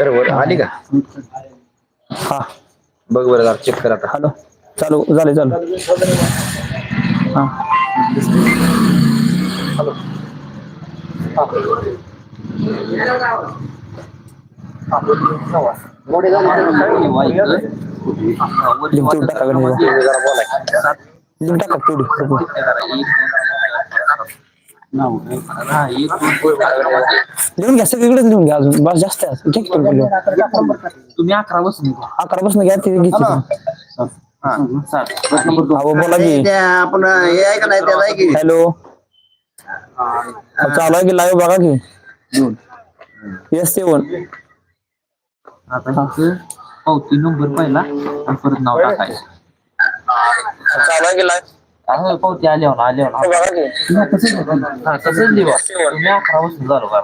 Server आली का? हा. बघ बरं जरा चेक कर आता. हॅलो. चालू झाले चालू. हा. लिंक तेवढी टाका लिंक टाका तेवढी? लिहून घ्या सगळीकडेच लिहून घ्या अजून. बस जास्त आहे. घ्या की तुम्ही लिहून. तुम्ही अकरा बसून अकरा बसून घ्या ते घ्या. अहो बोला की. त्या आपण हे आहे का नाही त्याला आहे की? हॅलो. चालू आहे की लाईव्ह बघा की. येस सेवन आता इथं पावती नंबर पहिला आणि परत नाव टाकायचं. चालू आहे की लाईव्ह असं पावती आल्यावर आल्यावर बघा की. हा तसंच लिहा. तुम्ही अकरा वाजता झालो का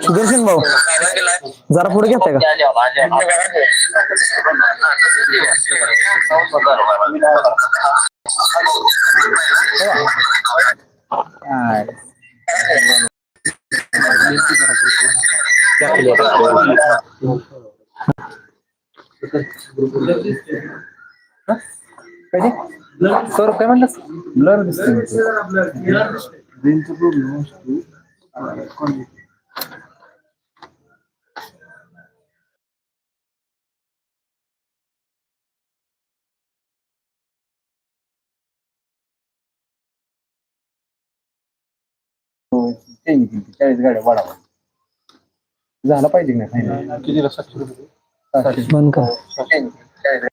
सुदर्शन भाऊ जरा पुढे घेताय का? काय म्हणलं ब्लर दिसतो चाळीस गाड्या वाढावा. झाला पाहिजे की नाही? किती लक्षात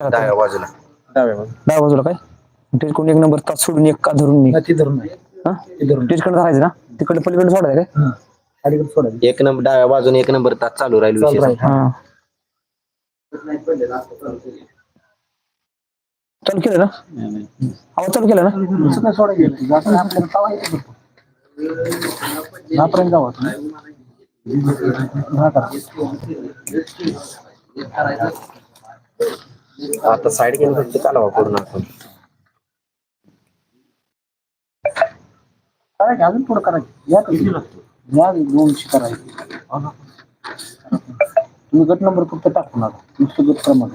बंद कर डाव्या बाजूला. डाव्या बाजूला काय? एक नंबर तास सोडून एक का धरून मी ती धरून हा? धरायचं ना? तिकडे पलीकडे सोडायचं काय? अलीकडे सोडा एक नंबर डाव्या बाजूने एक नंबर तास चालू राहील विषय हा. चालू केलं ना? आवाज चालू केलं ना? सोडा गेलं आपल्याला तवा येतो नापर्यंत जावं आता साईड घेऊन फक्त चालवा पूर्ण आपण. करा की अजून पुढं करा की. या किती या दोनशे करायचे. तुम्ही गट नंबर फक्त टाकू नका नुसतं गट क्रमांक.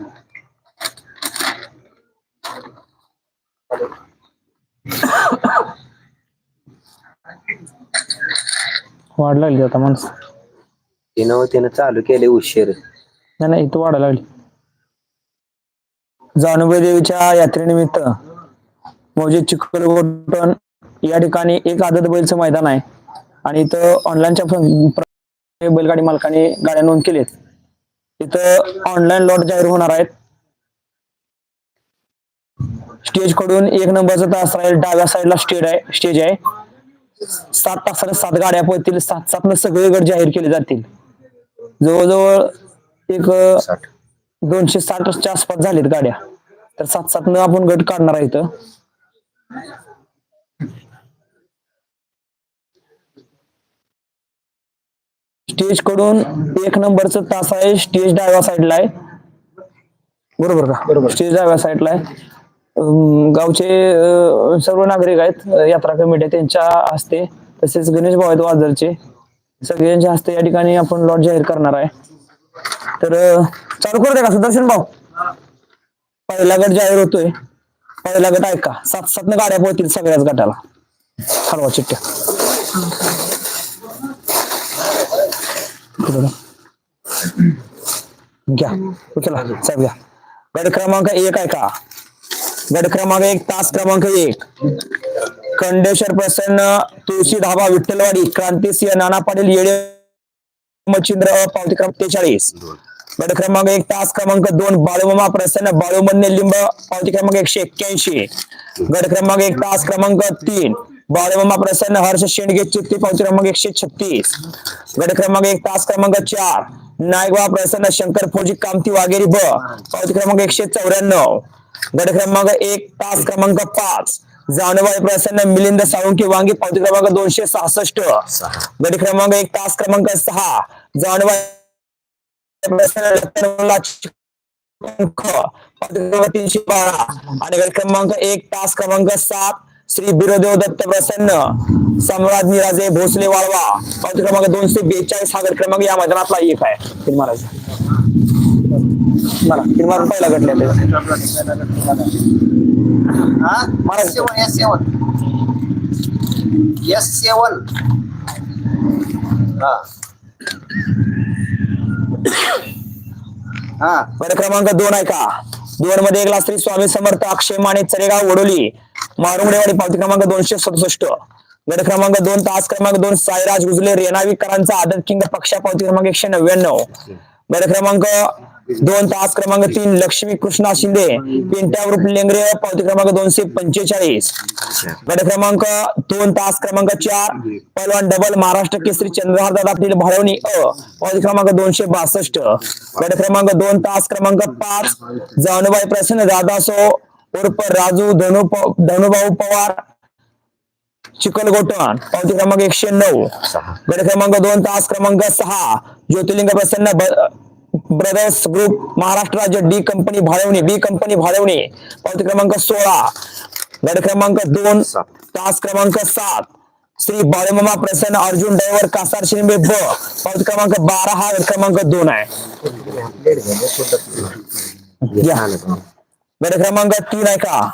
वाढ लागली आता माणसं. तिनं त्यानं चालू केले उशीर. नाही नाही इथं वाढायला लागली. जानुबाई देवीच्या यात्रेनिमित्त मौजे चिखलगोटन या ठिकाणी एक आदत बैलचं मैदान आहे. आणि इथं ऑनलाईनच्या बैलगाडी मालकाने गाड्या नोंद केलेत इथं ऑनलाईन लॉट जाहीर होणार आहेत. स्टेजकडून एक नंबरचा तास राहील डाव्या साईडला स्टेज आहे स्टेज आहे. सात तासाला सात गाड्या पळतील सात सात सगळे गट जाहीर केले जातील. जवळजवळ एक दोनशे साठच्या आसपास झालेत गाड्या. तर सात सात न आपण गट काढणार आहे इथं. स्टेजकडून एक नंबरचं तास आहे स्टेज डाव्या साईडला आहे. बरोबर का? बरोबर. स्टेज डाव्या साईडला आहे. गावचे सर्व नागरिक आहेत. यात्रा कमिटी त्यांच्या हस्ते तसेच गणेश भाऊ आहेत वाजरचे. सगळ्यांच्या हस्ते या ठिकाणी आपण लॉट जाहीर करणार आहे. तर चालू करते का सुदर्शन भाऊ? पहिला गट जाहीर होतोय. पहिला गट ऐका सात सात गाड्या पोहतील सगळ्याच गटाला. हलवा चिट्ट्या. घ्या. उचला. साहेब घ्या. गट क्रमांक एक आहे का? गट क्रमांक एक तास क्रमांक एक. खंडेश्वर प्रसन्न तुळशी धाबा विठ्ठलवाडी क्रांतिसिंह नाना पाटील येडे मच्छिंद्र पावती क्रमांक तेचाळीस गट क्रमांक एक तास क्रमांक दोन बाळूमामा प्रसन्न बाळूमन्य लिंब पावती क्रमांक एकशे एक्क्याऐंशी. गट क्रमांक एक तास क्रमांक तीन बाळूमामा प्रसन्न हर्ष शेंडगे चित्ती पावती क्रमांक एकशे छत्तीस. गट क्रमांक एक तास क्रमांक चार नायकवा प्रसन्न शंकर फौजी कामती वागेरी ब पावती क्रमांक एकशे चौऱ्याण्णव. गट क्रमांक एक तास क्रमांक पाच जानवाय प्रसन्न मिलिंद साळुंकी वांगी पावती क्रमांक दोनशे सहासष्ट. गट क्रमांक एक तास क्रमांक सहा जानवाय तीनशे बारा आणि गट क्रमांक एक तास क्रमांक सात श्री बिरोदेव दत्त प्रसन्न सम्राट निराजे भोसले वाळवा पावती क्रमांक दोनशे बेचाळीस हा गट क्रमांक या मैदानातला एक आहे. तीन महाराज तीन पहिला घटले Maharaj. Seven S seven S seven हा. हा. गट क्रमांक दोन आहे का? दोन मध्ये एकला श्री स्वामी समर्थ अक्षय माने चरेगाव वडोली मारुंगडेवाडी पावती क्रमांक दोनशे सदुसष्ट. गट क्रमांक दोन तास क्रमांक दोन साईराज गुजले रेणावीकरांचा आदर किंग पक्षा पावती क्रमांक एकशे नव्याण्णव. गट क्रमांक दोन तास क्रमांक तीन लक्ष्मी कृष्णा शिंदे. पिंट्या ग्रुप लेंगरे पावती क्रमांक दोनशे पंचेचाळीस. गट क्रमांक दोन तास क्रमांक चार पलवान डबल महाराष्ट्र केसरी चंद्रहार दादा पाटील भाळवणी अ पावती क्रमांक दोनशे बासष्ट. गट क्रमांक दोन तास क्रमांक पाच जानुबाई प्रसन्न दादासो उर्फ राजू धनु धनुभाऊ पवार चिखलगोटण पावती क्रमांक एकशे नऊ. गट क्रमांक दोन तास क्रमांक सहा. ज्योतिर्लिंग प्रसन्न ब्रदर्स ग्रुप महाराष्ट्र राज्य D company Bhalwani B company Bhalwani पावती क्रमांक सोळा. गट क्रमांक दोन तास क्रमांक सात. श्री बाळूमामा प्रसन्न अर्जुन ड्रायव्हर कासार शिंबे ब. पावती क्रमांक बारा हा गट क्रमांक दोन आहे. गट क्रमांक तीन आहे का?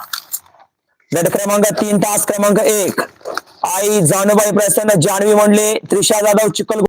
गट क्रमांक तीन तास क्रमांक एक. आई जानुबाई प्रसन्न जानवी म्हणले त्रिशा जाधव चिखल